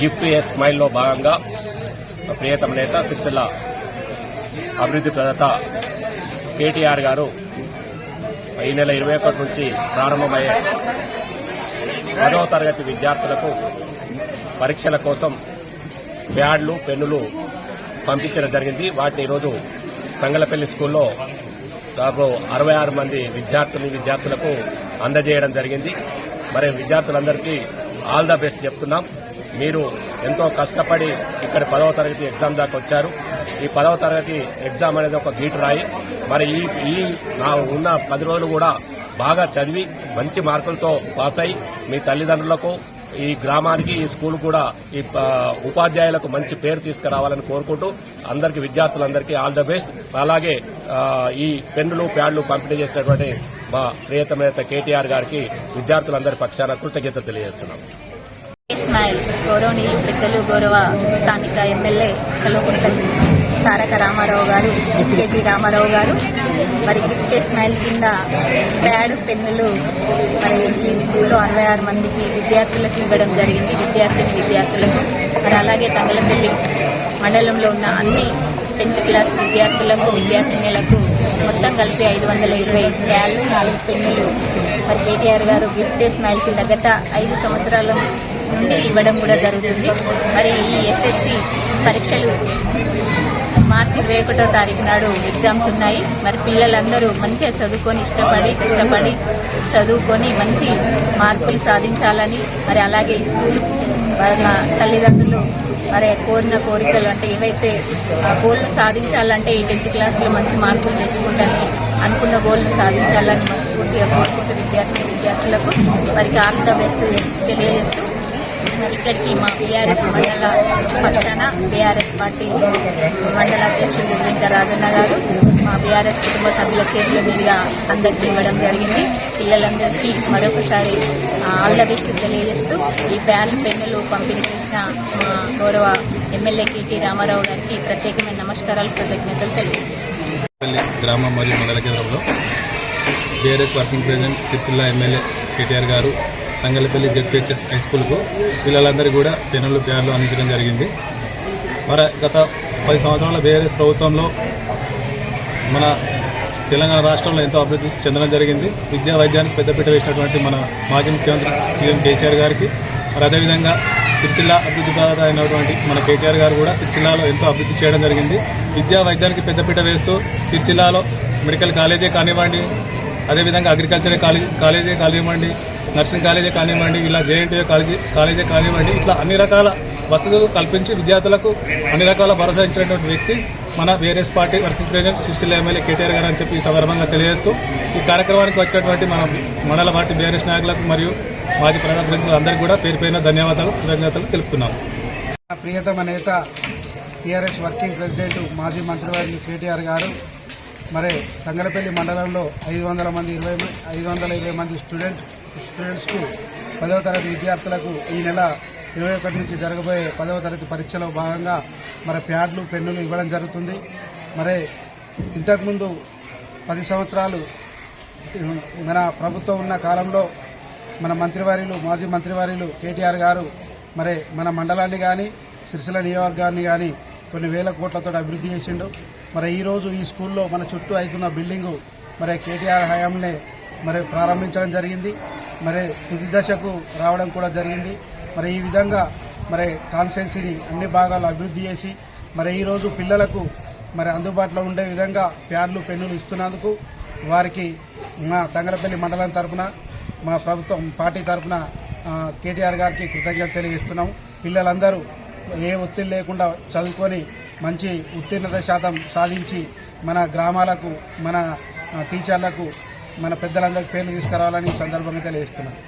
Gift ఏ స్మైల్లో భాగంగా ప్రియతమ నేత సిరిసిల్ల అభివృద్ధి ప్రదాత కేటీఆర్ గారు ఈ నెల ఇరవై ఒకటి నుంచి ప్రారంభమయ్యే పదవ తరగతి విద్యార్థులకు పరీక్షల కోసం ప్యాడ్లు పెన్నులు పంపించడం జరిగింది. వాటిని ఈరోజు తంగలపల్లి స్కూల్లో దాదాపు అరవై ఆరు మంది విద్యార్థులు విద్యార్థులకు అందజేయడం జరిగింది. మరి విద్యార్థులందరికీ ఆల్ ద బెస్ట్ చెప్తున్నాం. మీరు ఎంతో కష్టపడి ఇక్కడ పదవ తరగతి ఎగ్జామ్ దాకా వచ్చారు. ఈ పదవ తరగతి ఎగ్జామ్ అనేది ఒక గీటు రాయి. మరి ఈ ఈ నా ఉన్న పది రోజులు కూడా బాగా చదివి మంచి మార్కులతో పాస్ అయి మీ తల్లిదండ్రులకు ఈ గ్రామానికి ఈ స్కూల్ కూడా ఈ ఉపాధ్యాయులకు మంచి పేరు తీసుకురావాలని కోరుకుంటూ అందరికీ విద్యార్థులందరికీ ఆల్ ద బెస్ట్. అలాగే ఈ పెన్నులు ప్యాడ్లు పంపిణీ చేసినటువంటి మా ప్రియతమ కేటీఆర్ గారికి విద్యార్థులందరి పక్షాన కృతజ్ఞత తెలియజేస్తున్నాం. నాయల్ గౌరవనీయులు పెద్దలు గౌరవ స్థానిక ఎమ్మెల్యే కల్వకుంట్ల తారక రామారావు గారు కేటీ రామారావు గారు. మరి గిఫ్ట్ స్మైల్ కింద ప్యాడ్ పెన్నులు మరి ఈ స్కూల్లో అరవై ఆరు మందికి విద్యార్థులకు ఇవ్వడం జరిగింది. విద్యార్థిని విద్యార్థులకు. మరి అలాగే తంగలపల్లి మండలంలో ఉన్న అన్ని టెన్త్ క్లాస్ విద్యార్థులకు విద్యార్థినులకు మొత్తం కలిపి ఐదు వందల ఇరవై ప్యాడ్లు నాలుగు పెన్నులు మరి కేటీఆర్ గారు గిఫ్ట్ స్మైల్ కింద గత ఐదు సంవత్సరాల నుండి ఇవ్వడం కూడా జరుగుతుంది. మరి ఈ ఎస్ఎస్సి పరీక్షలు మార్చి ఇరవై ఒకటో తారీఖు నాడు ఎగ్జామ్స్ ఉన్నాయి. మరి పిల్లలందరూ మంచిగా చదువుకొని ఇష్టపడి కష్టపడి చదువుకొని మంచి మార్కులు సాధించాలని మరి అలాగే స్కూల్కు వాళ్ళ తల్లిదండ్రులు మరి కోరిన కోరికలు అంటే ఏవైతే ఆ గోల్ను సాధించాలంటే ఈ టెన్త్ క్లాస్లో మంచి మార్కులు తెచ్చుకుంటారని అనుకున్న గోల్ను సాధించాలని మనస్ఫూర్తిగా కోరుకుంటూ విద్యార్థులు విద్యార్థులకు వారికి ఆల్ ద బెస్ట్ తెలియజేస్తూ ఇక్కడికి మా బీఆర్ఎస్ మండల పక్షాన బీఆర్ఎస్ పార్టీ మండల అధ్యక్షుడు దుర్వింక రాజన్న గారు మా బీఆర్ఎస్ కుటుంబ సభ్యుల చేతుల మీదుగా అందరికీ ఇవ్వడం జరిగింది. పిల్లలందరికీ మరొకసారి ఆల్ ద బెస్ట్ తెలియజేస్తూ ఈ బ్యాల్ పెన్నులు పంపిణీ చేసిన మా గౌరవ ఎమ్మెల్యే కేటీ రామారావు గారికి ప్రత్యేకమైన నమస్కారాలు కృతజ్ఞతలు తెలియజేస్తాం గ్రామం మరియు మండల కేంద్రంలో JRS working president Sircilla MLA KTR గారు తంగలపల్లి జెడ్పిహెచ్ఎస్ హై స్కూల్కు పిల్లలందరూ కూడా పెనులు ప్యాన్లు అందించడం జరిగింది. మరి గత పది సంవత్సరాల బీఆర్ఎస్ ప్రభుత్వంలో మన తెలంగాణ రాష్ట్రంలో ఎంతో అభివృద్ధి చెందడం జరిగింది. విద్యా వైద్యానికి పెద్దపీట వేసినటువంటి మన మాజీ ముఖ్యమంత్రి సీఎం కేసీఆర్ గారికి మరి అదేవిధంగా సిరిసిల్ల అభివృద్ధి ప్రదాత అయినటువంటి మన కేటీఆర్ గారు కూడా సిరిసిల్లాలో ఎంతో అభివృద్ధి చేయడం జరిగింది. విద్యా వైద్యానికి పెద్దపీట వేస్తూ సిరిసిల్లాలో మెడికల్ కాలేజే కానివ్వండి అదేవిధంగా అగ్రికల్చర్ కాలేజ్ కాలేజే కానివ్వండి నర్సింగ్ కాలేజే కానివ్వండి ఇలా జేఎన్టీ కాలేజీ కాలేజే కానివ్వండి ఇట్లా అన్ని రకాల వసతులు కల్పించి విద్యార్థులకు అన్ని రకాల భరోసా ఇచ్చినటువంటి వ్యక్తి మన BRS party working president Sircilla MLA KTR గారు అని చెప్పి ఈ సందర్భంగా తెలియజేస్తూ ఈ కార్యక్రమానికి వచ్చినటువంటి మన మండల పార్టీ బీఆర్ఎస్ నాయకులకు మరియు మాజీ ప్రజాప్రతినిధులు అందరికీ కూడా పేరు ధన్యవాదాలు కృతజ్ఞతలు తెలుపుతున్నాము ప్రియతమ నేత టీఆర్ఎస్ వర్కింగ్ ప్రెసిడెంట్ మాజీ మంత్రివర్యులు కేటీఆర్ గారు మరి తంగలపల్లి మండలంలో ఐదు వందల మంది ఇరవై ఐదు వందల ఇరవై మంది స్టూడెంట్ స్టూడెంట్స్కు పదవ తరగతి విద్యార్థులకు ఈ నెల ఇరవై ఒకటి నుంచి జరగబోయే పదవ తరగతి పరీక్షలో భాగంగా మరి ప్యాడ్లు పెన్నులు ఇవ్వడం జరుగుతుంది. మరి ఇంతకుముందు పది సంవత్సరాలు మన ప్రభుత్వం ఉన్న కాలంలో మన మంత్రివర్యులు మాజీ మంత్రివర్యులు కేటీఆర్ గారు మరి మన మండలాన్ని కానీ సిరిసిల్ల నియోజకవర్గాన్ని కానీ కొన్ని వేల కోట్లతో అభివృద్ధి చేసిండు. మరి ఈరోజు ఈ స్కూల్లో మన చుట్టూ అవుతున్న బిల్డింగు మరి కేటీఆర్ హయాంనే మరి ప్రారంభించడం జరిగింది. మరి తుది దశకు రావడం కూడా జరిగింది. మరి ఈ విధంగా మరి కాన్స్టెన్సీని అన్ని భాగాలు అభివృద్ధి చేసి మరి ఈరోజు పిల్లలకు మరి అందుబాటులో ఉండే విధంగా ప్యాడ్లు పెన్నులు ఇస్తున్నందుకు వారికి మా తంగలపల్లి మండలం తరపున మా ప్రభుత్వం పార్టీ తరపున కేటీఆర్ గారికి కృతజ్ఞత తెలియజేస్తున్నాం. పిల్లలందరూ ఏ ఒత్తిడి లేకుండా చదువుకొని మంచి ఉత్తీర్ణత శాతం సాధించి మన గ్రామాలకు మన టీచర్లకు మన పెద్దలందరికీ పేర్లు తీసుకురావాలని సందర్భంగా తెలియజేస్తున్నాను.